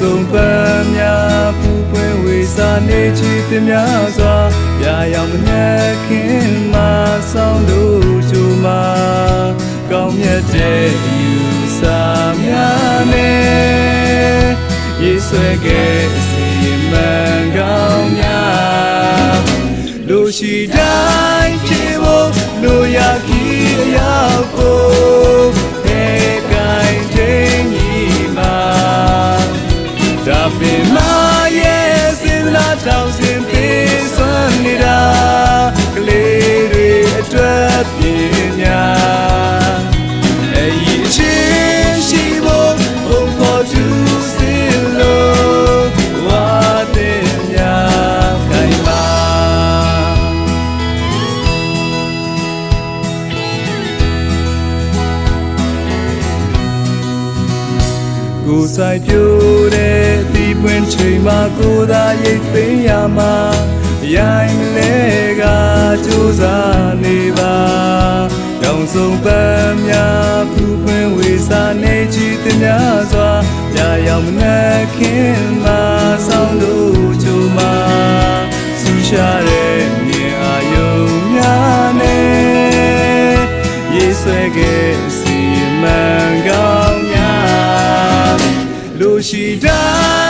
ဆုံးပန်းများပူပွင့်ဝေစာနေချီသည်များစွာပြာရောင်မနှက်ခင်မှာဆောင်းလို့ချိုမှာကောင်းမြတ်တဲ့ယူစာများနဲ့ရေဆွဲခဲ့စီမံကောင်းများလူရှိတိုင်းဖြစ်ဖို့လူရခီအရောက်ဖို့ ပင်မရဲ့စဉ်းစားတောင်းစင်ပေးစွမ်းနေတာကလေးတွေအတွက်ပြင်းများအဲ့ဒီအချင်းရှိဖို့ဘုံပေါ်သူစင်လို့ဝါတဲ့များခိုင်ပါကိုယ်ဆိုင်ပြိုတဲ့ဒီပွင့်ချိန်မှာ ကိုယ်သာရိတ်သိမ်းရမှာရိုင်းမလဲကကြိုးစားနေပါတောင်ဆုံးပန်းများဖူးပွင့်ဝေစာနေချီသည်များစွာကြာရောက်မနှက်ခင်မှာဆောင်းလို့ချိုမှာဆူရှာတဲ့မြင်အာယုံများနဲ့ရေဆွဲခဲ့စီမံကောင်းများလူရှိတိုင်းကြည့်ဖို့လူရခီအရာ